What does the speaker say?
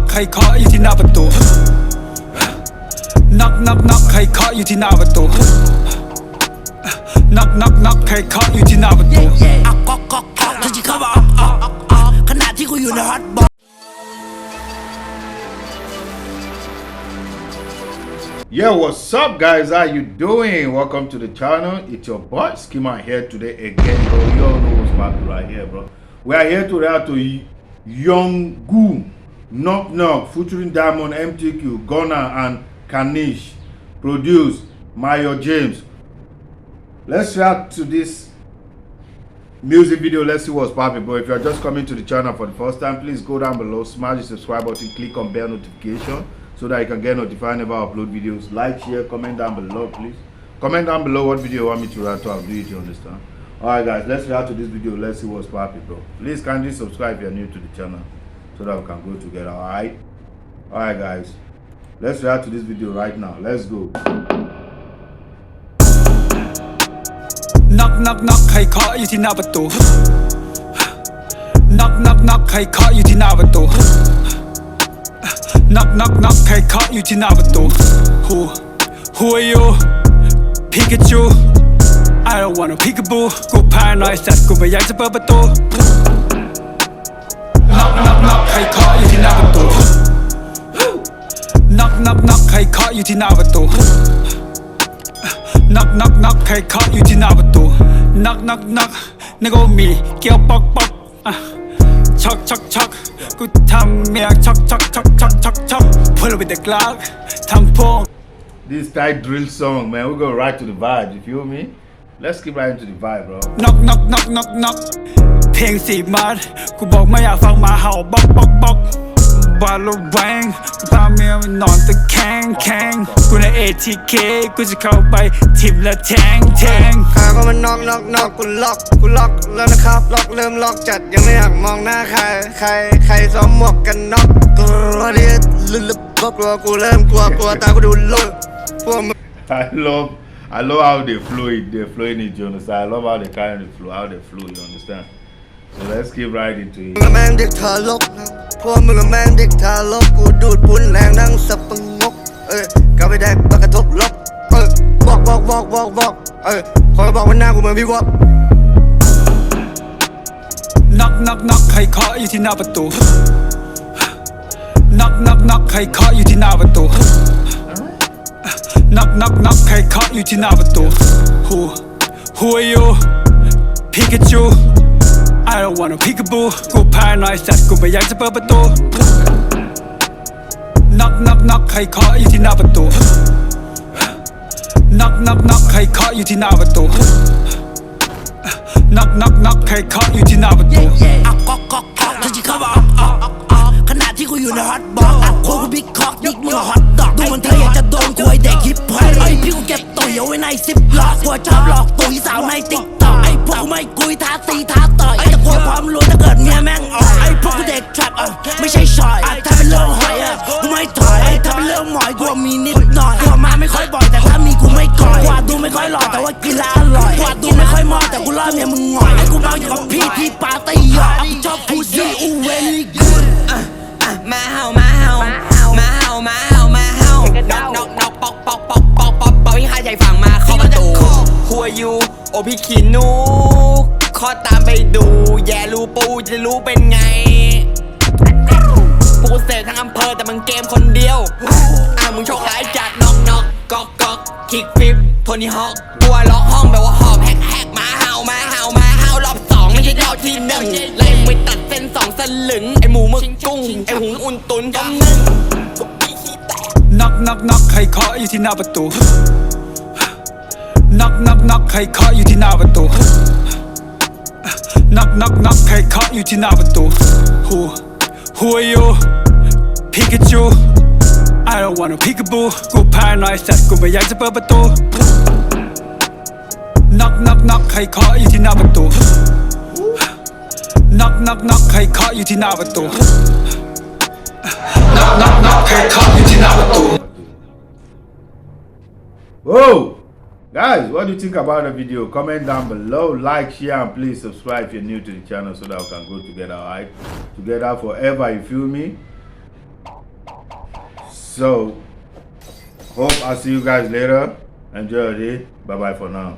knock ใครเคาะอยู่ที่หน้าประตู knock knock knock ใครเคาะอยู่ที่หน้าประตู knock knock knock ใครเคาะอยู่ที่หน้าประตู อักก๊อกก๊อกก๊อกถ้าจะเข้ามาออกออกออกออกขณะที่กูอยู่ในฮอตบอ Yo, what's up, guys? How you doing? Welcome to the channel. It's your boy Skima here today again, bro. You all know what's happening right here, bro. We are here to react to Y- Young Goo, Knock Knock, featuring Diamond, MTQ, Gunna, and Kanish. Produced Mario James. Let's react to this music video. Let's see what's popping, bro. If you're just coming to the channel for the first time, please go down below, smash the subscribe button, click on bell notification so that you can get notified whenever I upload videos. Like, share, comment down below, please. Comment down below what video you want me to react to. I'll do it, you understand? Alright, guys, let's react to this video. Let's see what's popping, bro. Please kindly subscribe if you're new to the channel so that we can go together, alright? Alright, guys, let's react to this video right now. Let's go. knock knock knock ใครเคาะอยู่ที่หน้าประตู knock knock knock ใครเคาะอยู่ที่หน้าประตู knock knock knock ใครเคาะอยู่ที่หน้าประตู who who are you Pikachu I don't wanna peekaboo กูพาหน่อยสัตว์กูไม่อยากจะเปิดประตู knock knock knock ใครเคาะอยู่ที่หน้าประตู knock knock knock ใครเคาะอยู่ที่หน้าประตู knock knock knock นึกว่ามีเกี่ยวปอกปอกอะช็อกช็อกช็อกกูทำเมียช็อกช็อกช็อกช็อกช็อกช็อกพูดไปแต่กลากทำพวก This tight drill song, man. We go right to the vibe. You feel me? Let's skip right into the vibe, bro. knock knock knock knock knock เพลงสี่มาดกูบอกไม่อยากฟังหมาเห่าบอกบอกบอก บาลูแวงกูพาเมียมันนอนตะแคงแคงกูใน ATK กูจะเข้าไปทิมและแทงแทงข้าก็มันน็อกน็อกน็อกกูล็อกกูล็อกแล้วนะครับล็อกเริ่มล็อกจัดยังไม่อยากมองหน้าใคร ใครใครซ้อมหมวกกันน็อกกลัวดิลึกๆก็กลัวกูเริ่มกลัวกลัวตากูดูโลกพวกมึง I love, I love how they flow it. They flow in it. You understand? I love how they carry the flow, how they flow. You understand? So let's keep right into it. แม่งเด็กทารก พวกมึงแม่งเด็กทารกกูดูดปุ้นแรงนั่งสับปะงก เอ้ยก็ไปได้ปะกระทบลบ เออบอกบอกบอกบอกบอกเออขอบอกว่าหน้ากูเหมือนพี่วอก knock knock knock ใครเคาะอยู่ที่หน้าประตู knock knock knock ใครเคาะอยู่ที่หน้าประตู knock knock knock ใครเคาะอยู่ที่หน้าประตู who who are you Pikachu I don't wanna peekaboo กูพาหน่อยสัตว์กูไม่อยากจะเปิดประตู knock knock knock ใครเคาะอยู่ที่หน้าประตู knock knock knock ใครเคาะอยู่ที่หน้าประตู knock knock knock ใครเคาะอยู่ที่หน้าประตูอักก๊อกก๊อกก๊อกถ้าจะเข้ามาออกออกออกออกขณะที่กูอยู่ในฮอตบอกอักโคกูบิ๊กคอกนิกมึงฮอตดอกดูมันเธออยากจะโดนกูไอเด็กฮิปฮอปไอพี่กูเก็บตัวเอาไว้ในซิปล็อกกูชอบหลอกตัวอีสาวในติ๊ก แต่ว่ากินแล้วอร่อยกว่าดูไม่ค่อยมอแต่กูล่อเมียมึงหงอยไอ้กูเมาอยู่กับพี่ที่ปาร์ตี้หยอกกูชอบพูดซี่อูเวลี่กูดมาเห่ามาเห่ามาเห่ามาเห่ามาเห่านอกนอกนอกปอกปอกปอกปอกปอกปอกวิ่งหาใหญ่ฝั่งมาเข้าประตูหัวยูโอพี่ขีนูขอตามไปดูแย่รู้ปูจะรู้เป็นไงปูเสกทั้งอำเภอแต่มึงเกมคนเดียวอะมึงโชคร้ายจัดนอกนอกกอกกอกคิกฟิป โทนี่ฮอกกลัวล็อกห้องแบบว่าหอบแฮกแฮกมาเห่ามาเห่ามาเห่ารอบสองไม่ใช่รอบที่หนึ่งไล่ไปตัดเส้นสองสลึง ไอหมูมึกกุ้ง ไอหุงอุ่นตุนก็มึง knock knock knock ใครเคาะอยู่ที่หน้าประตู knock knock knock ใครเคาะอยู่ที่หน้าประตู knock knock knock ใครเคาะอยู่ที่หน้าประตู who who are you Pikachu I don't wanna peekaboo กูพาหน่อยสัตว์กูไม่อยากจะเปิดประตู knock knock knock ใครเคาะอยู่ที่หน้าประตู knock knock knock ใครเคาะอยู่ที่หน้าประตู knock knock knock ใครเคาะอยู่ที่หน้าประตู Whoa! Guys, what do you think about the video? Comment down below, like, share, and please subscribe if you're new to the channel so that we can go together, alright? Together forever, you feel me? So, hope I'll see you guys later. Enjoy your day. Bye bye for now.